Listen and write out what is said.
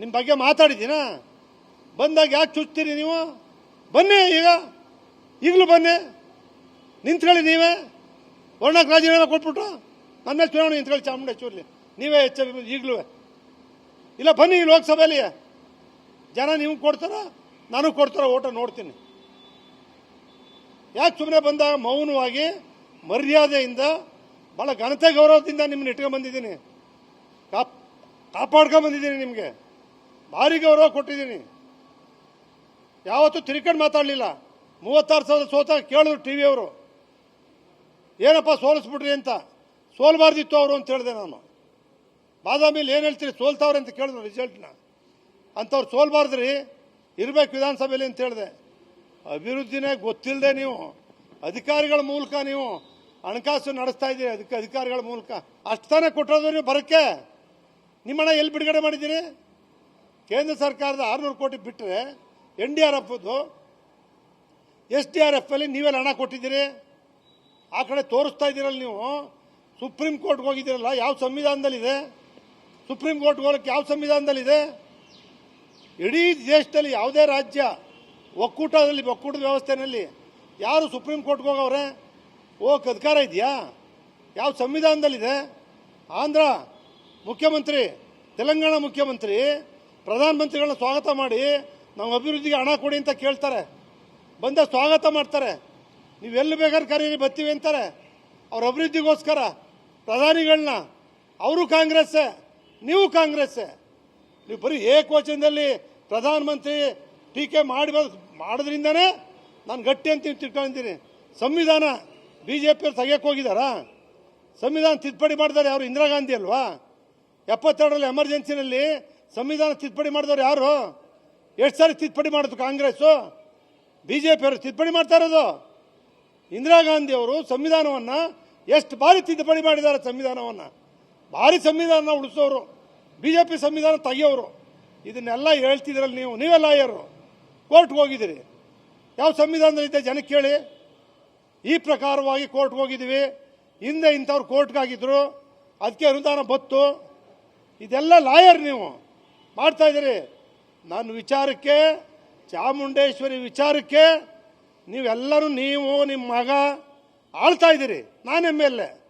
ನಿಮ್ಮ ಬಗ್ಗೆ ಮಾತಾಡಿದ್ದೀನಾ? ಬಂದಾಗ ಯಾಕೆ ಚುಚ್ತೀರಿ ನೀವು? ಬನ್ನಿ ಈಗ. ಈಗಲೂ ಬನ್ನಿ. ನಿಂತ್ಕೊಳ್ಳಿ ನೀವೇ. ವರ್ಣಕ್ಕೆ ರಾಜೀನಾಮೆ ಕೊಟ್ಬಿಟ್ಟು ನನ್ನ ಚುನಾವಣೆ ನಿಂತ್ಕೊಳ್ಳಿ ಚಾಮುಂಡೇಶ್ವರಿ ನೀವೇ ಹೆಚ್ಚ ಈಗಲೂ. ಇಲ್ಲ, ಬನ್ನಿ ಈ ಲೋಕಸಭೆಯಲ್ಲಿ. ಜನ ನಿಮ್ಗೆ ಕೊಡ್ತಾರ ನಾನು ಕೊಡ್ತಾರ, ಓಟ ನೋಡ್ತೀನಿ. ಯಾಕೆ ಸುಮ್ಮನೆ ಬಂದಾಗ ಮೌನವಾಗಿ, ಮರ್ಯಾದೆಯಿಂದ ಭಾಳ ಘನತೆ ಗೌರವದಿಂದ ನಿಮ್ಮನ್ನ ಇಟ್ಕೊಂಡ್ ಬಂದಿದ್ದೀನಿ. ಕಾಪ್ ಕಾಪಾಡ್ಕೊಂಬಂದಿದ್ದೀನಿ ನಿಮಗೆ. ಭಾರಿ ಗೌರವ ಕೊಟ್ಟಿದ್ದೀನಿ. ಯಾವತ್ತೂ ತಿರ್ಕೊಂಡು ಮಾತಾಡಲಿಲ್ಲ. ಮೂವತ್ತಾರು ಸಾವಿರ ಸೋತ ಕೇಳಿದ್ರು ಟಿ ವಿಯವರು ಏನಪ್ಪ ಸೋಲಿಸ್ಬಿಟ್ರಿ ಅಂತ. ಸೋಲ್ಬಾರ್ದಿತ್ತು ಅವರು ಅಂತ ಹೇಳಿದೆ ನಾನು. ಬಾದಾಮಿಲಿ ಏನು ಹೇಳ್ತೀರಿ? ಸೋಲ್ತಾವ್ರೆ ಅಂತ ಕೇಳಿದ್ರು ರಿಸಲ್ಟ್ನ ಅಂಥವ್ರು ಸೋಲ್ಬಾರ್ದ್ರಿ, ಇರಬೇಕು ವಿಧಾನಸಭೆಯಲ್ಲಿ ಅಂತ ಹೇಳಿದೆ. ಅಭಿವೃದ್ಧಿನೇ ಗೊತ್ತಿಲ್ಲದೆ ನೀವು. ಅಧಿಕಾರಿಗಳ ಮೂಲಕ ನೀವು ಹಣಕಾಸು ನಡೆಸ್ತಾ ಇದ್ದೀರಿ. ಅದಕ್ಕೆ ಅಧಿಕಾರಿಗಳ ಮೂಲಕ. ಅಷ್ಟು ತಾನೇ ಕೊಟ್ಟಿರೋದು ನೀವು ಬರೋಕ್ಕೆ? ನಿಮ್ಮ ಹಣ ಎಲ್ಲಿ ಬಿಡುಗಡೆ ಮಾಡಿದ್ದೀರಿ? ಕೇಂದ್ರ ಸರ್ಕಾರದ ಆರುನೂರು ಕೋಟಿ ಬಿಟ್ಟರೆ ಎನ್ ಡಿ ಆರ್ ಎಫ್ದು, ಎಸ್ ಡಿ ಆರ್ ಎಫ್ ಅಲ್ಲಿ ನೀವೆಲ್ಲ ಹಣ ಕೊಟ್ಟಿದ್ದೀರಿ. ಆ ಕಡೆ ತೋರಿಸ್ತಾ ಇದ್ದೀರಲ್ಲ ನೀವು. ಸುಪ್ರೀಂ ಕೋರ್ಟ್ಗೆ ಹೋಗಿದ್ದೀರಲ್ಲ, ಯಾವ ಸಂವಿಧಾನದಲ್ಲಿದೆ? ಸುಪ್ರೀಂ ಕೋರ್ಟ್ಗೆ ಹೋಗಕ್ಕೆ ಯಾವ ಸಂವಿಧಾನದಲ್ಲಿದೆ? ಇಡೀ ದೇಶದಲ್ಲಿ ಯಾವುದೇ ರಾಜ್ಯ, ಒಕ್ಕೂಟದಲ್ಲಿ, ಒಕ್ಕೂಟದ ವ್ಯವಸ್ಥೆಯಲ್ಲಿ ಯಾರು ಸುಪ್ರೀಂ ಕೋರ್ಟ್ಗೆ ಹೋಗವ್ರೆ? ಹೋಗಕ್ಕೆ ಅಧಿಕಾರ ಇದೆಯಾ? ಯಾವ ಸಂವಿಧಾನದಲ್ಲಿದೆ? ಆಂಧ್ರ ಮುಖ್ಯಮಂತ್ರಿ, ತೆಲಂಗಾಣ ಮುಖ್ಯಮಂತ್ರಿ ಪ್ರಧಾನಮಂತ್ರಿಗಳನ್ನ ಸ್ವಾಗತ ಮಾಡಿ ನಾವು ಅಭಿವೃದ್ಧಿಗೆ ಹಣ ಕೊಡಿ ಅಂತ ಕೇಳ್ತಾರೆ. ಬಂದ ಸ್ವಾಗತ ಮಾಡ್ತಾರೆ. ನೀವು ಎಲ್ಲಿ ಬೇಕಾದ್ರೆ ಕರೀರಿ ಬರ್ತೀವಿ ಅಂತಾರೆ. ಅವ್ರ ಅಭಿವೃದ್ಧಿಗೋಸ್ಕರ ಪ್ರಧಾನಿಗಳನ್ನ, ಅವರು ಕಾಂಗ್ರೆಸ್ ನೀವು ಕಾಂಗ್ರೆಸ್ಸೇ. ನೀವು ಬರೀ ಏಕವಚನದಲ್ಲಿ ಪ್ರಧಾನಮಂತ್ರಿ ಟೀಕೆ ಮಾಡಿ ಮಾಡೋದ್ರಿಂದನೇ ನಾನು ಗಟ್ಟಿ ಅಂತ ತಿಳ್ಕೊಂಡಿದ್ದೀನಿ. ಸಂವಿಧಾನ ಬಿ ಜೆ ಪಿಯವ್ರು ತೆಗಿಯಕ್ಕೆ ಸಂವಿಧಾನ ತಿದ್ದುಪಡಿ ಮಾಡಿದ್ದಾರೆ ಅವರು ಇಂದಿರಾ ಗಾಂಧಿ ಅಲ್ವಾ? ಎಪ್ಪತ್ತೆರಡರಲ್ಲಿ ಎಮರ್ಜೆನ್ಸಿನಲ್ಲಿ ಸಂವಿಧಾನ ತಿದ್ದುಪಡಿ ಮಾಡಿದವ್ರು ಯಾರು? ಎಷ್ಟು ಸಾರಿ ತಿದ್ದುಪಡಿ ಮಾಡಿದ್ರು ಕಾಂಗ್ರೆಸ್ಸು? ಬಿ ಜೆ ಪಿಯವರು ತಿದ್ದುಪಡಿ ಮಾಡ್ತಾ ಇರೋದು? ಇಂದಿರಾ ಗಾಂಧಿ ಅವರು ಸಂವಿಧಾನವನ್ನು ಎಷ್ಟು ಬಾರಿ ತಿದ್ದುಪಡಿ ಮಾಡಿದ್ದಾರೆ ಸಂವಿಧಾನವನ್ನು? ಭಾರಿ ಸಂವಿಧಾನ ಉಳಿಸೋರು. ಬಿ ಜೆ ಪಿ ಸಂವಿಧಾನ ತೆಗಿಯೋರು. ಇದನ್ನೆಲ್ಲ ಹೇಳ್ತಿದ್ರಲ್ಲಿ ನೀವು, ನೀವೇ ಲಾಯರು. ಕೋರ್ಟ್ಗೆ ಹೋಗಿದ್ದೀರಿ. ಯಾವ ಸಂವಿಧಾನದಲ್ಲಿದೆ ಜನಕ್ಕೆ ಕೇಳಿ. ಈ ಪ್ರಕಾರವಾಗಿ ಕೋರ್ಟ್ಗೆ ಹೋಗಿದ್ದೀವಿ. ಹಿಂದೆ ಇಂಥವ್ರು ಕೋರ್ಟ್ಗಾಗಿದ್ದರು ಅದಕ್ಕೆ ಅನುದಾನ ಬತ್ತು. ಇದೆಲ್ಲ ಲಾಯರ್ ನೀವು. ಮಾಡ್ತಾ ಇದ್ದೀರಿ. ನನ್ನ ವಿಚಾರಕ್ಕೆ, ಚಾಮುಂಡೇಶ್ವರಿ ವಿಚಾರಕ್ಕೆ ನೀವೆಲ್ಲರೂ ನೀವು, ನಿಮ್ಮ ಮಗ ಆಳ್ತಾ ಇದ್ದೀರಿ. ನಾನು ಎಂ ಎಲ್ ಎ.